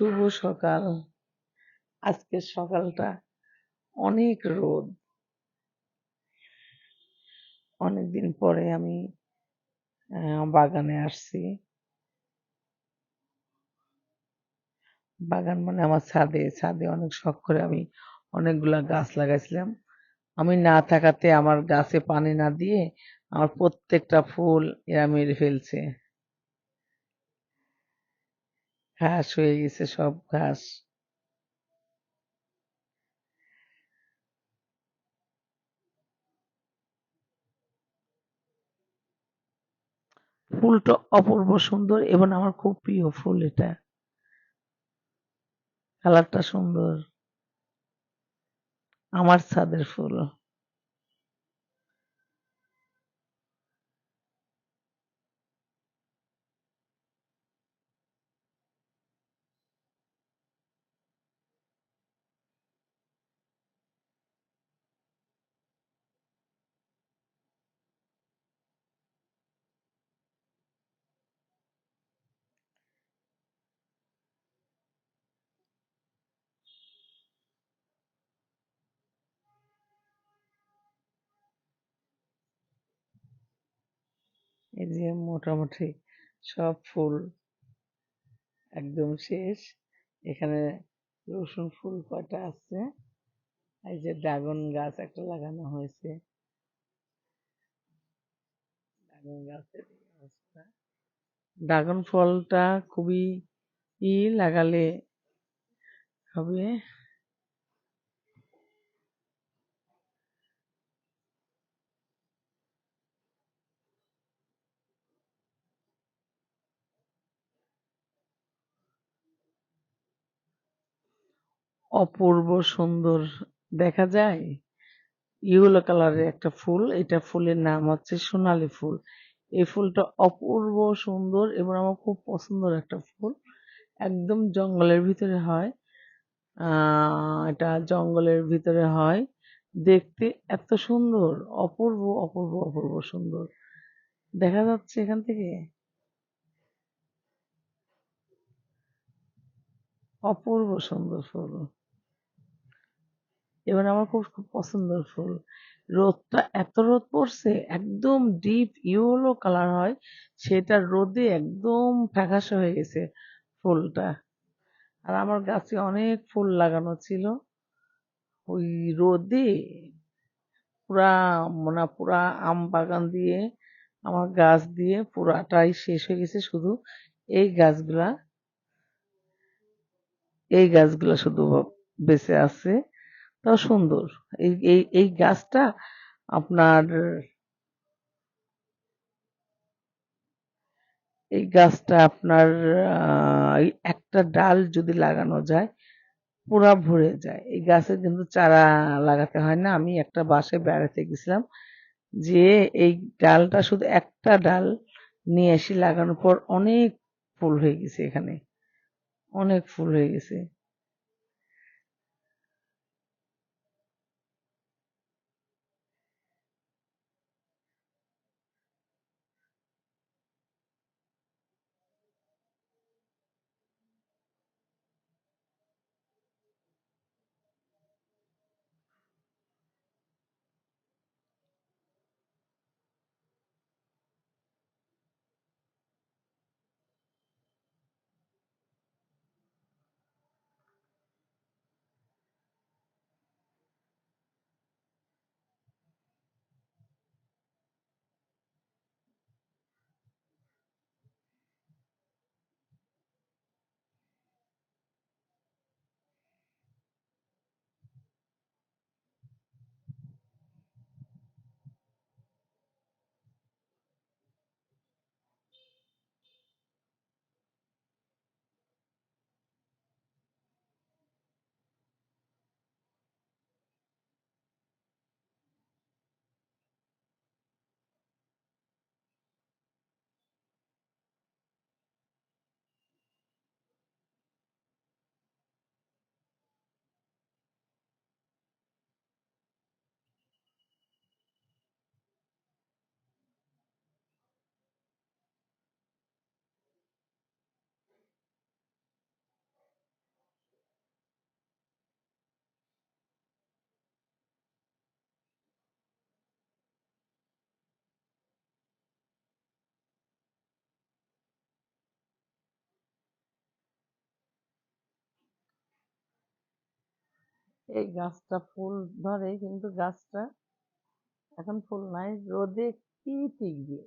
শুভ সকাল। আজকের সকালটা অনেক রোদ। অনেকদিন পরে আমি বাগানে আসছি। বাগান মানে আমার ছাদে। ছাদে অনেক শখ করে আমি অনেকগুলা গাছ লাগাইছিলাম। আমি না থাকাতে আমার গাছে পানি না দিয়ে আমার প্রত্যেকটা ফুল এরা মেরে ফেলছে। ঘাস হয়ে গেছে, সব ঘাস। ফুলটা অপূর্ব সুন্দর, এবং আমার খুব প্রিয় ফুল এটা। কালারটা সুন্দর। আমার ছাদের ফুল। এই যে মোটামুটি সব ফুল একদম শেষ। এখানে রসুন ফুল কয়টা আছে? এই যে ড্রাগন গাছ একটা লাগানো হয়েছে। ড্রাগন ড্রাগন ফলটা খুবই ই লাগালে হবে। অপূর্ব সুন্দর দেখা যায়। ইয়েলো কালারের একটা ফুল, এটা ফুলের নাম হচ্ছে সোনালী ফুল। এই ফুলটা অপূর্ব সুন্দর এবং আমার খুব পছন্দের একটা ফুল। একদম জঙ্গলের ভিতরে হয়। এটা জঙ্গলের ভিতরে হয়। দেখতে এত সুন্দর, অপূর্ব অপূর্ব অপূর্ব সুন্দর। দেখা যাচ্ছে এখান থেকে। অপূর্ব সুন্দর ফুল। এবার আমার খুব খুব পছন্দের ফুল। রোদটা, এত রোদ পড়ছে, একদম ডিপ ইয়েলো কালার হয়, সেটা রোদে একদম ফ্যাকাশে হয়ে গেছে ফুলটা। আর আমার গাছে অনেক ফুল লাগানো ছিল। ওই রোদে পুরা মানে পুরা আম বাগান দিয়ে, আমার গাছ দিয়ে পুরাটাই শেষ হয়ে গেছে শুধু এই গাছগুলা। এই গাছগুলা শুধু বেঁচে আছে। তাও সুন্দর। এই এই এই গাছটা আপনার, এই গাছটা আপনার একটা ডাল যদি লাগানো যায়, পুরা ভরে যায়। এই গাছের কিন্তু চারা লাগাতে হয় না। আমি একটা বাসে বেড়াতে গেছিলাম, যে এই ডালটা শুধু একটা ডাল নিয়ে এসে লাগানোর পর অনেক ফুল হয়ে গেছে এখানে। অনেক ফুল হয়ে গেছে। এই গাছটা ফুল ধরে কিন্তু গাছটা এখন ফুল নাই রোদে কি টিকবে?